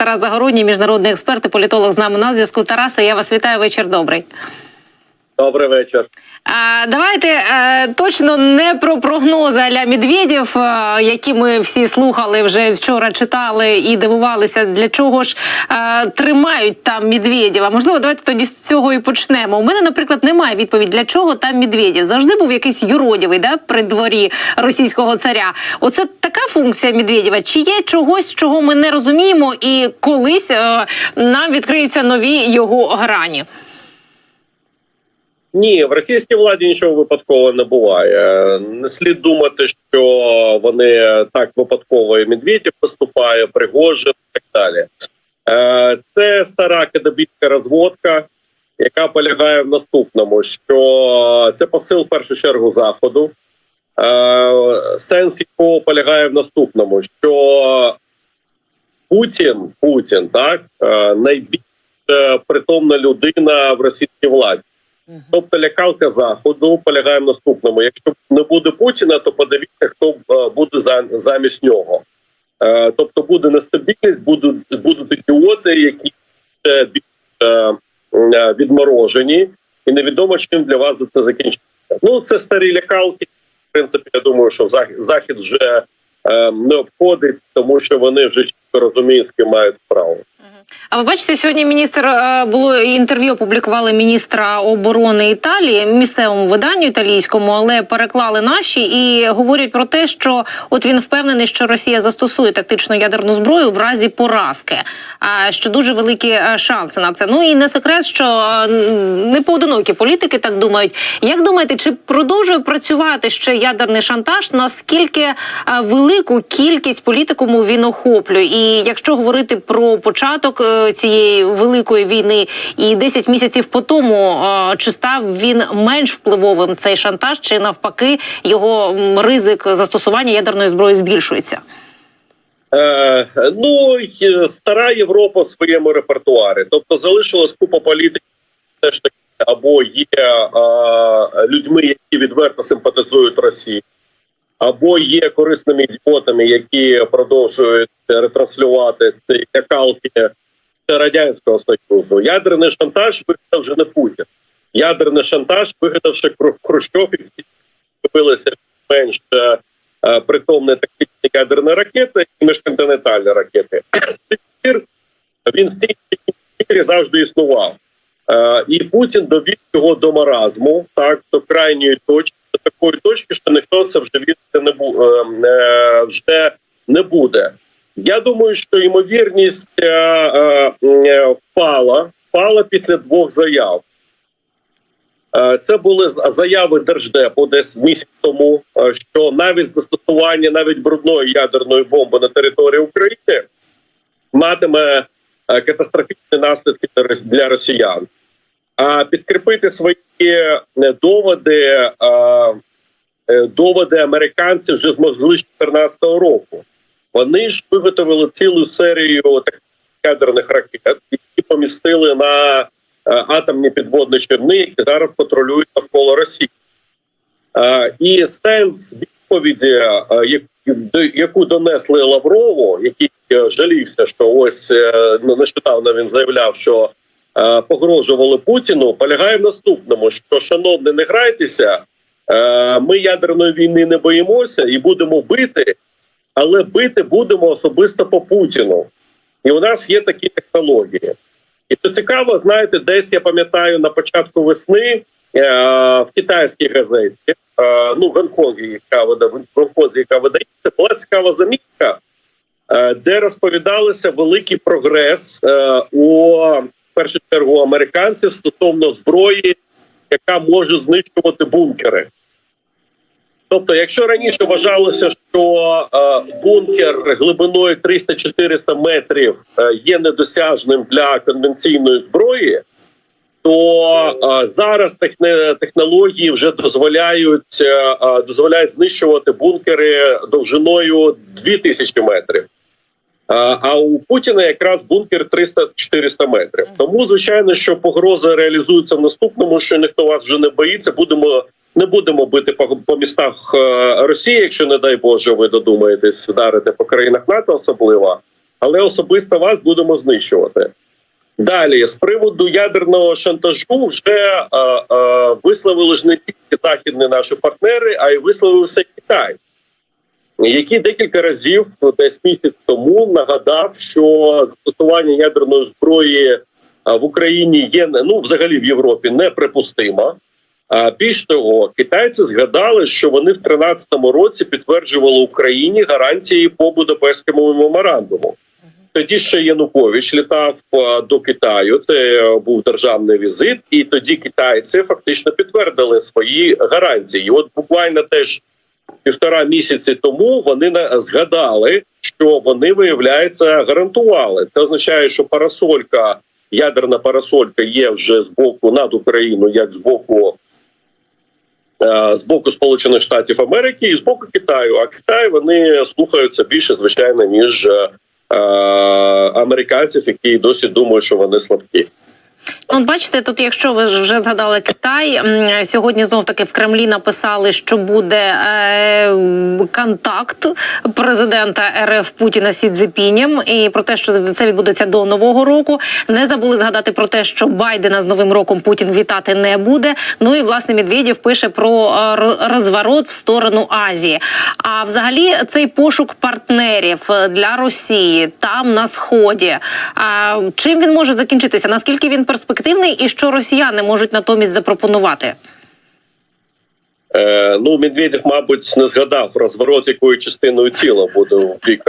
Тарас Загородній, міжнародний експерт і політолог з нами на зв'язку. Тараса, я вас вітаю. Вечір добрий. Добрий вечір. А, давайте е, точно не про прогнози Аля Медведєв, е, які ми всі слухали вже вчора, читали і дивувалися, для чого ж е, тримають там Медведєва. Можливо, давайте тоді з цього і почнемо. У мене, наприклад, немає відповіді, для чого там Медведєв. Завжди був якийсь юродівий да, при дворі російського царя. Оце така функція Медведєва. Чи є чогось, чого ми не розуміємо, і колись е, нам відкриються нові його грані? Ні, в російській владі нічого випадкового не буває. Не слід думати, що вони так випадково і Медведєв поступає, Пригожин і так далі. Е, Це стара кадабітська розводка, яка полягає в наступному: що це посил в першу чергу заходу. Е, Сенс якого полягає в наступному, що Путін, Путін, так е, найбільш притомна людина в російській владі. Тобто лякалка заходу полягає в наступному: якщо не буде Путіна, то подивіться, хто е, буде за- замість нього. Е, Тобто буде нестабільність, будуть будуть ідіоти, які е, відморожені, і невідомо чим для вас це закінчиться. Ну це старі лякалки. В принципі, я думаю, що Зах- захід вже не обходить, тому що вони вже чітко розуміють, з ким мають справу. А ви бачите, сьогодні міністр е, було інтерв'ю. Опублікували міністра оборони Італії місцевому виданню італійському, але переклали наші і говорять про те, що от він впевнений, що Росія застосує тактичну ядерну зброю в разі поразки. А що дуже великі е, шанси на це. Ну і не секрет, що е, не поодинокі політики так думають. Як думаєте, чи продовжує працювати ще ядерний шантаж? Наскільки велику кількість політикуму він охоплює? І якщо говорити про початок е, цієї великої війни, і 10 місяців по тому, е, чи став він менш впливовим цей шантаж, чи навпаки його ризик застосування ядерної зброї збільшується? Е, ну й стара Європа в своєму репертуарі. Тобто залишилась купа політиків, все таки або є е, людьми, які відверто симпатизують Росії, або є корисними ідіотами, які продовжують ретранслювати ці якалки радянського союзу. Ядерний шантаж вигадав вже не Путін. Ядерний шантаж вигадав ще Хру- Хрущов і всі з'явилися менш е, е, притомні тактичні ядерні ракети і міжконтинентальні ракети. Він в цій завжди існував. Е, І Путін довів його до маразму, так до крайньої точки, до такої точки, що ніхто це вже від не бу, е, е, вже не буде. Я думаю, що ймовірність е, е, е, впала, впала після двох заяв. Це були заяви держдепу десь місяць тому, що навіть застосування навіть брудної ядерної бомби на території України матиме катастрофічні наслідки для росіян. А підкріпити свої доводи, доводи американці вже змогли з 2014 року. Вони ж виготовили цілу серію таких ядерних ракет, які помістили на е, атомні підводні човни, які зараз патрулюють навколо Росії. Е, І сенс відповіді, е, яку донесли Лаврову, який жалівся, що ось ну, нещодавно він заявляв, що погрожували Путіну, полягає в наступному: що, шановні, не грайтеся, ми ядерної війни не боїмося і будемо бити, але бити будемо особисто по Путіну. І у нас є такі технології. І це цікаво, знаєте, десь я пам'ятаю на початку весни е, в китайській газеті, е, ну в Гонконгі, яка вида в Гонконзі, яка видається, була цікава замітка, е, де розповідалося великий прогрес е, у першу чергу американців стосовно зброї, яка може знищувати бункери. Тобто, якщо раніше вважалося, що е, бункер глибиною 300-400 метрів е, є недосяжним для конвенційної зброї, то е, зараз техне, технології вже дозволяють е, е, дозволяють знищувати бункери довжиною 2000 метрів. А а у Путіна якраз бункер 300-400 метрів. Тому звичайно, що погроза реалізується в наступному, що ніхто вас вже не боїться. Будемо не будемо бити по, по містах е, Росії, якщо не дай Боже, ви додумаєтесь вдарити по країнах НАТО, особливо. але особисто вас будемо знищувати. Далі з приводу ядерного шантажу вже е, е, висловили ж не тільки західні наші партнери, а й висловився Китай, який декілька разів, десь місяць тому, нагадав, що застосування ядерної зброї е, в Україні є ну взагалі в Європі неприпустимо. Більш того, китайці згадали, що вони в 2013 році підтверджували Україні гарантії по Будапештському меморандуму. Тоді ще Янукович літав до Китаю. Це е, був державний візит, і тоді китайці фактично підтвердили свої гарантії. І От буквально теж півтора місяці тому вони згадали, що вони виявляється гарантували. Це означає, що парасолька, ядерна парасолька є вже з боку над Україною, як з боку. Е, З боку Сполучених Штатів Америки і з боку Китаю. А Китай вони слухаються більше, звичайно, ніж е, е, американців, які досі думають, що вони слабкі. Ну, бачите, тут, якщо ви вже згадали Китай, сьогодні знов таки в Кремлі написали, що буде е, контакт президента РФ Путіна Сі Цзепінем, і про те, що це відбудеться до нового року. Не забули згадати про те, що Байдена з новим роком Путін вітати не буде. Ну і власне Медведєв пише про е, розворот в сторону Азії. А взагалі цей пошук партнерів для Росії там на сході. А, чим він може закінчитися? Наскільки він перспективний, і що росіяни можуть натомість запропонувати? Е, ну, Медведєв, мабуть, не згадав розворот, якою частиною тіла буде в бік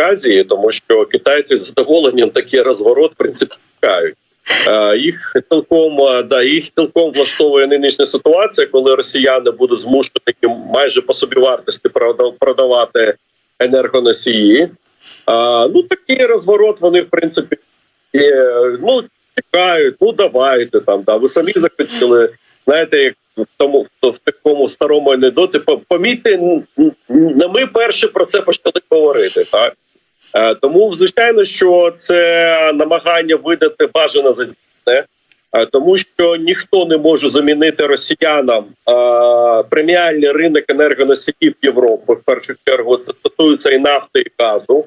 тому що китайці з задоволенням такий розворот в принципі чекають. Е, їх цілком е, да їх цілком влаштовує нинішня ситуація, коли росіяни будуть змушені майже по собі вартості продавати енергоносії. Е, ну такий розворот вони в принципі е, ну чекають. Ну давайте там. Да, ви самі захотіли. Знаєте, як в тому в такому старому анекдоті, по- помітьте, не ми перші про це почали говорити. Так Е, тому, звичайно, що це намагання видати бажане за дійсне, е, тому що ніхто не може замінити росіянам е, преміальний ринок енергоносіїв Європи. В першу чергу це стосується і нафти, і газу.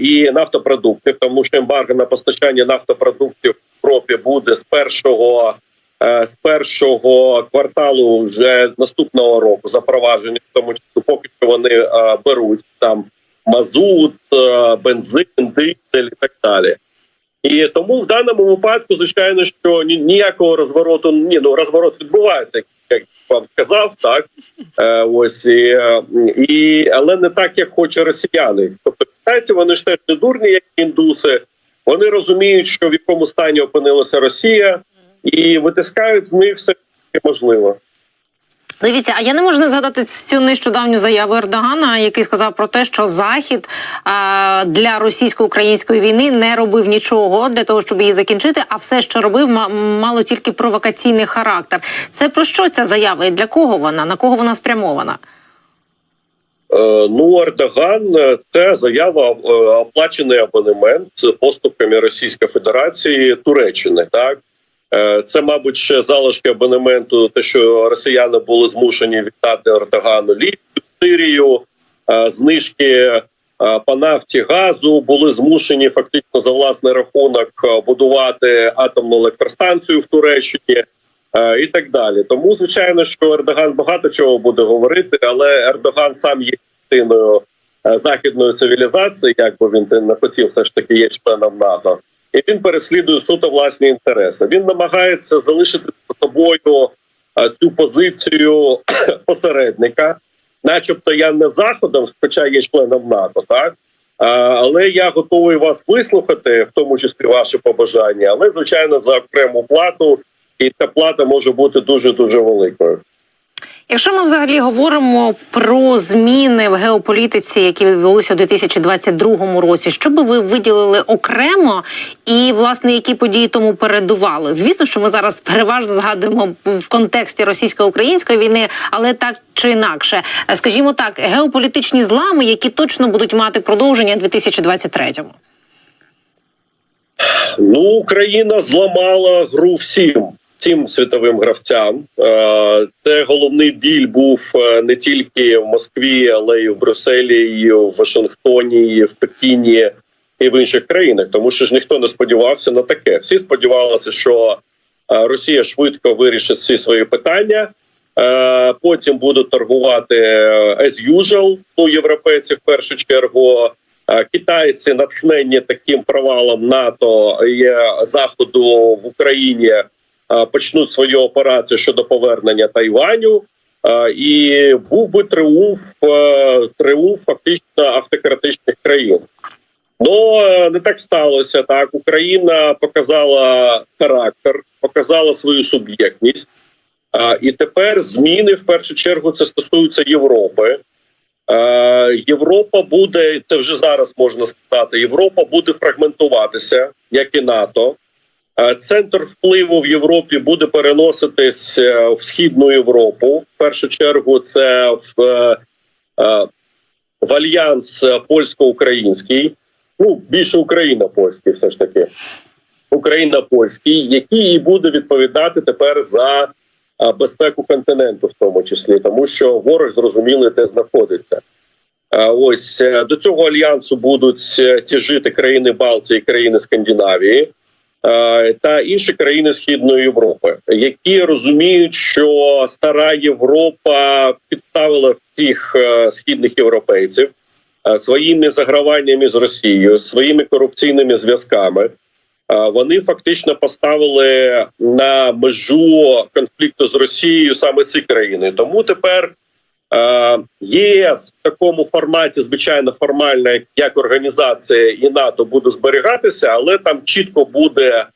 І нафтопродуктів, тому що ембарго на постачання нафтопродуктів в Європі буде з першого е, з першого кварталу вже наступного року запровадження, в тому числі поки що вони е, беруть там мазут, е, бензин, дизель і так далі. І тому в даному випадку, звичайно, що ні- ніякого розвороту ні, ну розворот відбувається, як- вам сказав, так е, ось і, і але не так, як хоче росіяни. Тобто китайці вони ж теж не дурні, як індуси. Вони розуміють, що в якому стані опинилася Росія, і витискають з них все можливо. Дивіться, а я не можу не згадати цю нещодавню заяву Ердогана, який сказав про те, що Захід а, для російсько-української війни не робив нічого для того, щоб її закінчити, а все, що робив, ма- мало тільки провокаційний характер. Це про що ця заява і для кого вона? На кого вона спрямована? Е, Ну, Ердоган це заява е, оплачений абонемент поступками Російської Федерації Туреччини. Так Е, це, мабуть, ще залишки абонементу, те, що росіяни були змушені віддати Ердогану Лівію, Сирію, знижки по нафті газу були змушені фактично за власний рахунок будувати атомну електростанцію в Туреччині. Е, І так далі, тому звичайно, що Ердоган багато чого буде говорити, але Ердоган сам є частиною е, західної цивілізації, як би він не хотів, все ж таки є членом НАТО, і він переслідує суто власні інтереси. Він намагається залишити за собою е, цю позицію посередника, начебто я не заходом, хоча є членом НАТО, так. Але я готовий вас вислухати, в тому числі ваші побажання, але звичайно за окрему плату, і ця плата може бути дуже дуже великою. Якщо ми взагалі говоримо про зміни в геополітиці, які відбулися у 2022 році, що би ви виділили окремо, і власне які події тому передували? Звісно, що ми зараз переважно згадуємо в контексті російсько-української війни, але так чи інакше, скажімо так, геополітичні злами, які точно будуть мати продовження у 2023-му. Ну, Україна зламала гру всім. Всім світовим гравцям Е, це головний біль був е, не тільки в Москві, але й в Брюсселі, і в Вашингтоні, і в Пекіні, і в інших країнах, тому що ж ніхто не сподівався на таке. Всі сподівалися, що е, Росія швидко вирішить всі свої питання. Потім будуть торгувати as usual, ну європейці в першу чергу. Китайці натхнені таким провалом НАТО е, заходу в Україні почнуть свою операцію щодо повернення Тайваню. І був би тріумф, е, тріумф фактично автократичних країн. Ну е, не так сталося. Так Україна показала характер, показала свою суб'єктність. І тепер зміни в першу чергу це стосується Європи. Європа буде це вже зараз можна сказати. Європа буде фрагментуватися, як і НАТО. Е, Центр впливу в Європі буде переноситись е, в східну Європу. В першу чергу, це в, е, в альянс польсько-український. Ну більше Україна польський, все ж таки. Україна польський, який і буде відповідати тепер за безпеку континенту, в тому числі, тому що ворог зрозуміло де знаходиться. Ось до цього альянсу будуть тяжити країни Балтії, країни Скандинавії та інші країни Східної Європи, які розуміють, що стара Європа підставила всіх е, східних європейців е, своїми заграваннями з Росією, своїми корупційними зв'язками. Е, Вони фактично поставили на межу конфлікту з Росією саме ці країни. Тому тепер е, єС в такому форматі, звичайно, формально як організація і НАТО буде зберігатися, але там чітко буде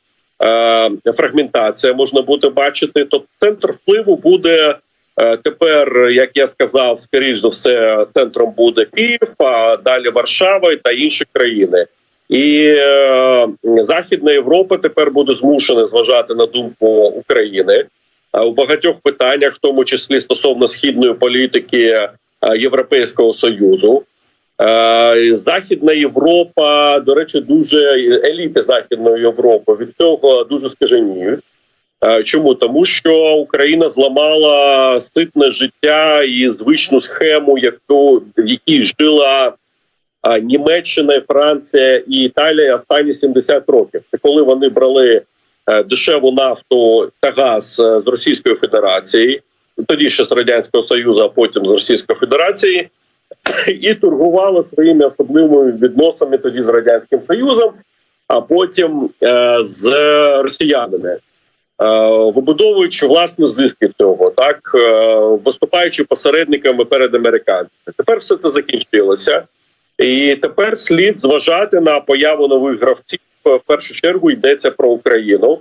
е, фрагментація. Можна буде бачити. Тобто центр впливу буде. е, Тепер, як я сказав, скоріш за все, центром буде Київ, а далі Варшава та інші країни. І е, Західна Європа тепер буде змушена зважати на думку України е, у багатьох питаннях, в тому числі стосовно східної політики е, Європейського союзу. Е, Західна Європа, до речі, дуже еліти Західної Європи від цього дуже скаженіють. Е, Чому тому, що Україна зламала ситне життя і звичну схему, яку в якій жила Німеччина, Франція і Італія останні 70 років. Це коли вони брали дешеву нафту та газ е, з Російської Федерації, тоді ще з радянського союзу, а потім з Російської Федерації, і торгували своїми особливими відносами тоді з радянським союзом, а потім е, з росіянами. Е, Вибудовуючи власне зиски цього, так е, виступаючи посередниками перед американцями, тепер все це закінчилося. І тепер слід зважати на появу нових гравців. В першу чергу йдеться про Україну,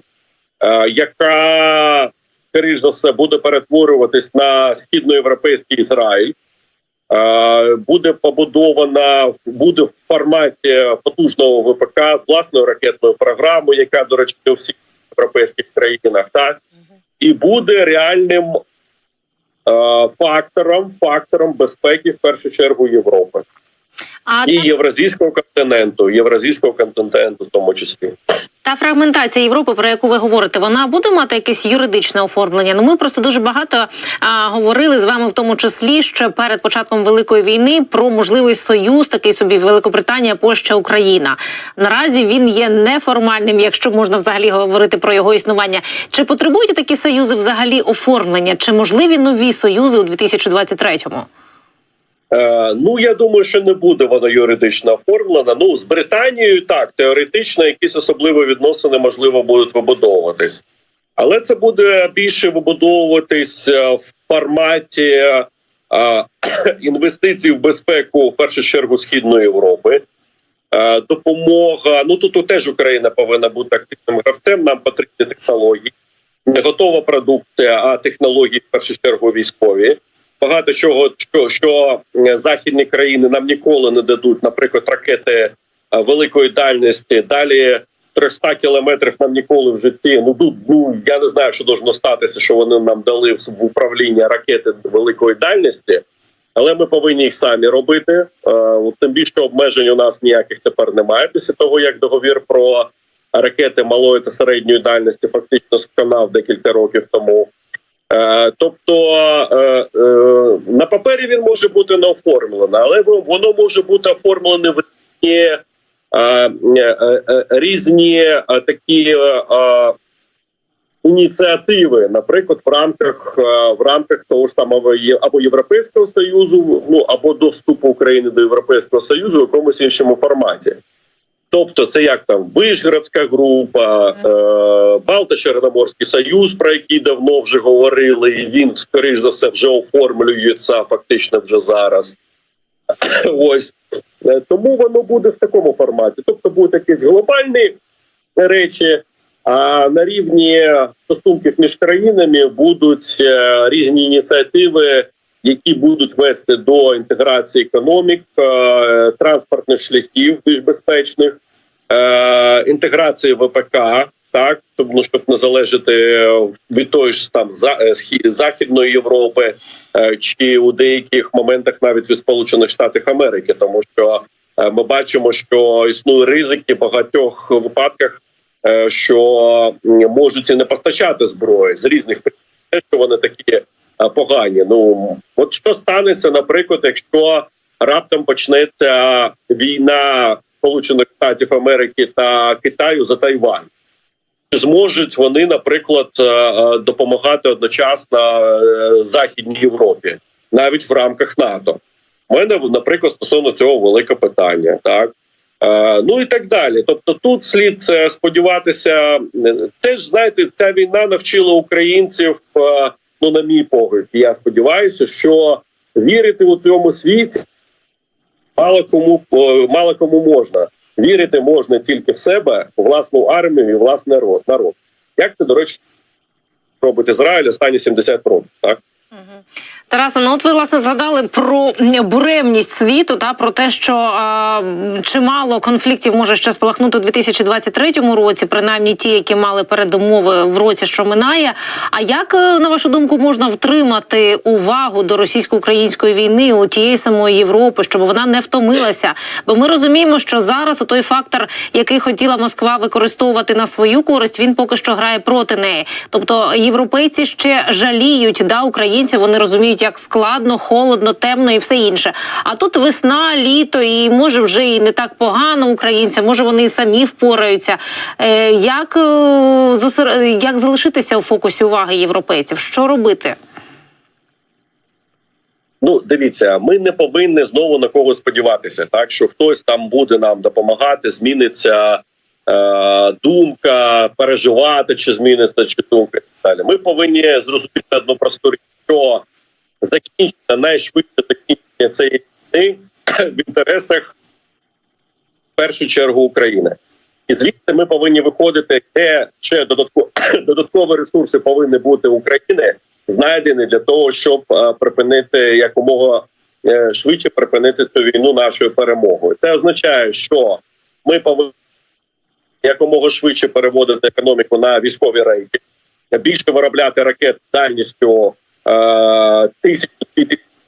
е, яка скоріш за все буде перетворюватись на східноєвропейський Ізраїль. Е, Буде побудована буде в форматі потужного ВПК з власною ракетною програмою, яка, до речі, у всіх європейських країнах, так і буде реальним е, фактором, фактором безпеки в першу чергу Європи А і та, євразійського континенту, євразійського континенту, в тому числі. та фрагментація Європи, про яку ви говорите, вона буде мати якесь юридичне оформлення. Ну ми просто дуже багато а, говорили з вами, в тому числі ще перед початком великої війни, про можливий союз, такий собі Великобританія, Польща, Україна. Наразі він є неформальним, якщо можна взагалі говорити про його існування. Чи потребують такі союзи взагалі оформлення? Чи можливі нові союзи у 2023-му? Е, ну я думаю, що не буде вона юридично оформлена. Ну з Британією так теоретично якісь особливі відносини можливо будуть вибудовуватись, але це буде більше вибудовуватись е, в форматі е, інвестицій в безпеку в першу чергу східної Європи. Е, допомога. Ну тут теж Україна повинна бути активним гравцем. Нам потрібні технології, не готова продукція, а технології в першу чергу військові. Багато чого, що, що західні країни нам ніколи не дадуть, наприклад, ракети е, великої дальності. Далі 300 кілометрів нам ніколи в житті. Ну тут ну я не знаю, що должно статися, що вони нам дали в управління ракети великої дальності. Але ми повинні їх самі робити. Е, Тим більше обмежень у нас ніяких тепер немає після того, як договір про ракети малої та середньої дальності фактично сканав декілька років тому. Е, Тобто е, е, на папері він може бути не оформлений, але воно може бути оформлене в різні е, такі ініціативи, наприклад, в рамках в рамках того ж самого або Європейського союзу, ну або до вступу України до Європейського союзу в якомусь іншому форматі. Тобто, це як там Вишградська група, е, Балто-Чорноморський союз, про який давно вже говорили, і він скоріш за все вже оформлюється фактично вже зараз. Ось Е, тому воно буде в такому форматі. Тобто будуть якісь глобальні речі, а на рівні стосунків між країнами будуть е, різні ініціативи, які будуть вести до інтеграції економік, е, транспортних шляхів більш безпечних, е, інтеграції ВПК. Так, ну щоб не залежати від тої ж там е, західної Європи, чи у деяких моментах навіть від Сполучених Штатів Америки, тому що ми бачимо, що існує ризики в багатьох випадках, що можуть і не постачати зброї з різних причин, що вони такі погані. Ну от що станеться, наприклад, якщо раптом почнеться війна Сполучених Штатів Америки та Китаю за Тайвань. Чи зможуть вони, наприклад, е, е, допомагати одночасно е, Західній Європі, навіть в рамках НАТО? У мене, наприклад, стосовно цього велике питання, так Е, ну і так далі. Тобто, тут слід е, сподіватися, е, теж знаєте, ця війна навчила українців. Ну, на мій погляд, я сподіваюся, що вірити у цьому світі мало кому мало кому можна. Вірити можна тільки в себе, у власну армію і власний народ. Як це, до речі, робить Ізраїль останні 70 років, так? Тарасе, ну от ви власне згадали про буремність світу та про те, що м, чимало конфліктів може ще спалахнути у 2023 році, принаймні ті, які мали передумови в році, що минає. А як е, на вашу думку можна втримати увагу до російсько-української війни у тієї самої Європи, щоб вона не втомилася? Бо ми розуміємо, що зараз той фактор, який хотіла Москва використовувати на свою користь, він поки що грає проти неї. Тобто європейці ще жаліють да українців. Вони розуміють, як складно, холодно, темно і все інше. А тут весна, літо, і може вже і не так погано українцям, може вони і самі впораються. Е, як, е, як залишитися у фокусі уваги європейців? Що робити? Ну, дивіться, ми не повинні знову на кого сподіватися, так що хтось там буде нам допомагати, зміниться е, думка, переживати, чи зміниться чи думка. і так Далі ми повинні зрозуміти одну просту річ, що закінчення найшвидше закінчення цієї війни в інтересах в першу чергу України. І звідси ми повинні виходити, де ще додатково додаткові ресурси повинні бути України знайдені для того, щоб е, припинити якомога е, швидше припинити цю війну нашою перемогою. Це означає, що ми повинні якомога швидше переводити економіку на військові рейки, більше виробляти ракет дальністю тисяч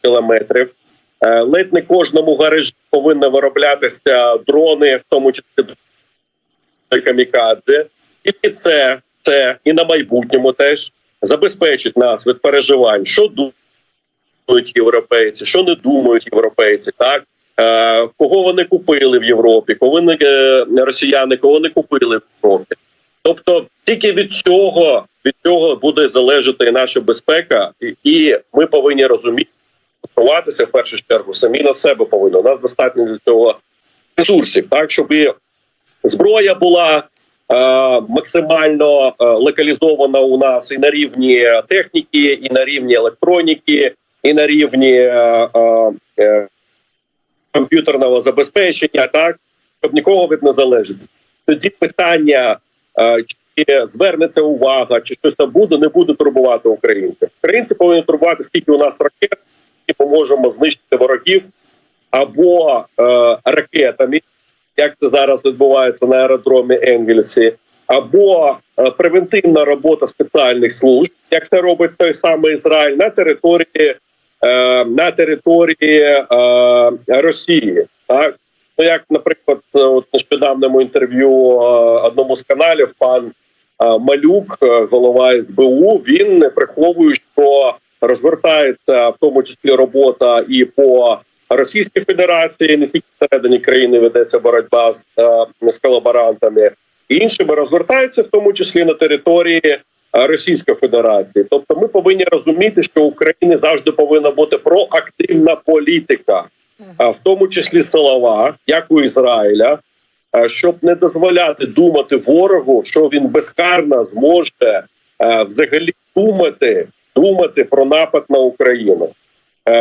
кілометрів. Е, ледь не кожному гаражі повинні вироблятися дрони, в тому числі камікадзе, і це, це і на майбутньому теж забезпечить нас від переживань, що думають європейці, що не думають європейці, так е, кого вони купили в Європі, кого вони е, росіяни, кого не купили в Європі. Тобто тільки від цього від цього буде залежати наша безпека, і, і ми повинні розуміти, готуватися в першу чергу самі на себе повинні. У нас достатньо для цього ресурсів, так щоб і зброя була е, максимально е, локалізована у нас і на рівні техніки, і на рівні електроніки, і на рівні е, е, е, комп'ютерного забезпечення, так щоб нікого від не залежати. Тоді питання, чи звернеться увага, чи щось там буде, не буде турбувати українців. Українці повинні турбувати, скільки у нас ракет, і ми можемо знищити ворогів або е, ракетами, як це зараз відбувається на аеродромі Енгельсі, або е, превентивна робота спеціальних служб, як це робить той самий Ізраїль на території е, на території е, Росії. Так ну як, наприклад, е, от в нещодавньому інтерв'ю е, одному з каналів пан е, Малюк, голова СБУ, він не приховує, що розвертається в тому числі робота і по Російській Федерації, не тільки всередині країни ведеться боротьба з, з колаборантами, іншими розвертається в тому числі на території Російської Федерації. Тобто, ми повинні розуміти, що в Україні завжди повинна бути проактивна політика, в тому числі силова, як у Ізраїля, е, щоб не дозволяти думати ворогу, що він безкарно зможе е, взагалі думати, думати про напад на Україну. Е,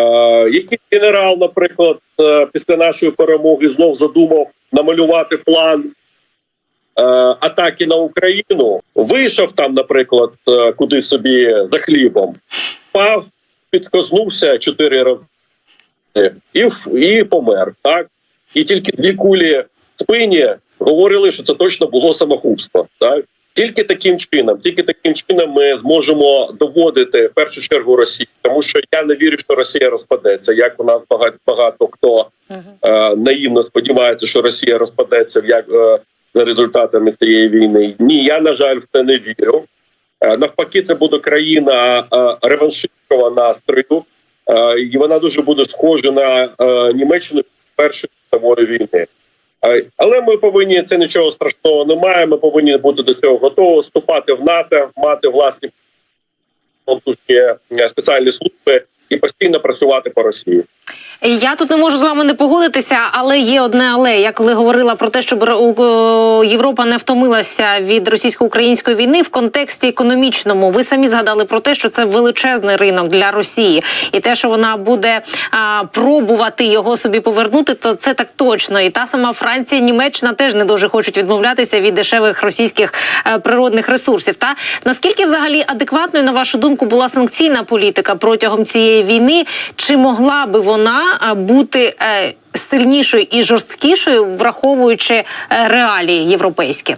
який генерал, наприклад, після нашої перемоги знов задумав намалювати план атаки на Україну, вийшов там, наприклад, куди собі за хлібом, впав, підскознувся чотири рази і, в- і помер. Так? І тільки дві кулі в спині говорили, що це точно було самогубство. Так? Тільки таким чином, тільки таким чином ми зможемо доводити в першу чергу Росію, тому що я не вірю, що Росія розпадеться. Як у нас багато багато хто е, наївно сподівається, що Росія розпадеться як е, за результатами цієї війни. Ні, я на жаль в це не вірю. Е, навпаки, це буде країна е, реваншистського настрою, і вона дуже буде схожа на е, Німеччину Першої світової війни. Е, Але ми повинні це нічого страшного немає. Ми повинні бути до цього готові, вступати в НАТО, мати власні е, спеціальні служби і постійно працювати по Росії. Я тут не можу з вами не погодитися, але є одне але. Я коли говорила про те, щоб Р- Європа не втомилася від російсько-української війни в контексті економічному. Ви самі згадали про те, що це величезний ринок для Росії, і те, що вона буде а, пробувати його собі повернути, то це так точно. І та сама Франція, Німеччина теж не дуже хочуть відмовлятися від дешевих російських е, природних ресурсів. Та наскільки взагалі адекватною, на вашу думку, була санкційна політика протягом цієї війни? Чи могла би вона е, бути е, сильнішою і жорсткішою, враховуючи е, реалії європейські?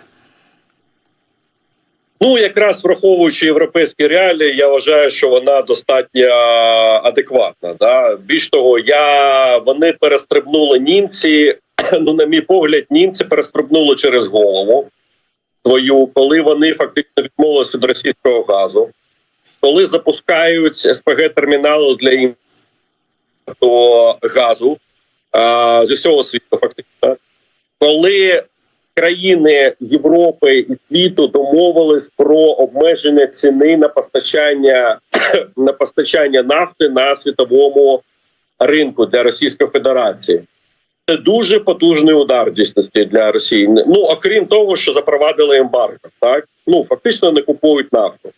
Ну, якраз враховуючи європейські реалії, я вважаю, що вона достатньо адекватна. Да? Більш того, я вони перестрибнули німці. Ну, на мій погляд, німці перестрибнули через голову свою, коли вони фактично відмовилися від російського газу, коли запускають СПГ термінали для імпорту газу а, зі всього світу, фактично, коли країни Європи і світу домовились про обмеження ціни на постачання на постачання нафти на світовому ринку для Російської Федерації. Це дуже потужний удар в дійсності для Росії. Ну окрім того, що запровадили ембарго, так ну фактично не купують нафту.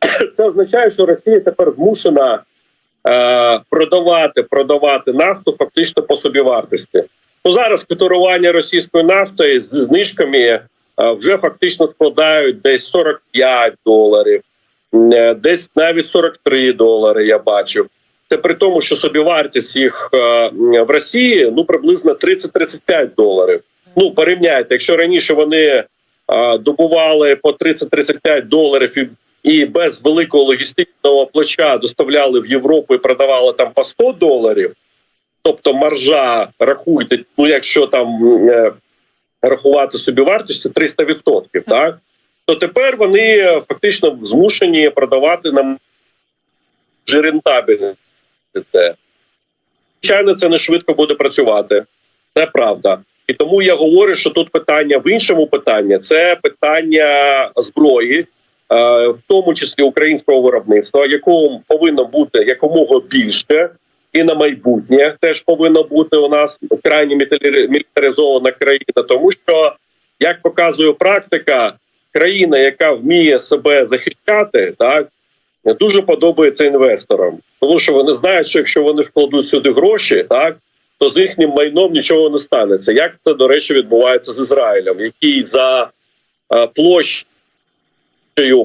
Це означає, що Росія тепер змушена продавати продавати нафту фактично по собівартості. Ну зараз котирування російської нафти з знижками е, вже фактично складають десь 45 доларів, е, десь навіть 43 долари. Я бачив. Це при тому, що собівартість їх е, в Росії ну приблизно 30-35 доларів. Ну порівняйте, якщо раніше вони е, добували по 30-35 доларів і, і без великого логістичного плеча доставляли в Європу і продавали там по 100 доларів. Тобто маржа рахуйте, ну якщо там е, рахувати собі вартістю 300%, так то тепер вони фактично змушені продавати нам вже рентабельне. Звичайно, це не швидко буде працювати. Це правда. І тому я говорю, що тут питання в іншому питанні це питання зброї, в тому числі українського виробництва, якого повинно бути якомога більше, і на майбутнє теж повинно бути у нас крайні мілітаризована країна, тому що як показує практика, країна, яка вміє себе захищати, так дуже подобається інвесторам, тому що вони знають, що якщо вони вкладуть сюди гроші, так то з їхнім майном нічого не станеться. Як це до речі відбувається з Ізраїлем, який за е, площею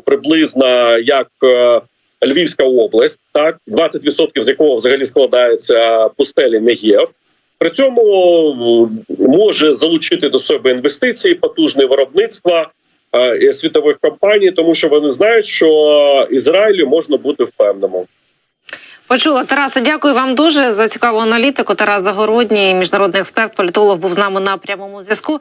приблизно як е, Львівська область, так 20% з якого взагалі складається пустелі Негєв. При цьому може залучити до себе інвестиції, потужне виробництва е, світових компаній, тому що вони знають, що Ізраїлю можна бути впевненим. Почула Тараса. Дякую вам дуже за цікаву аналітику. Тарас Загородній, міжнародний експерт, політолог, був з нами на прямому зв'язку.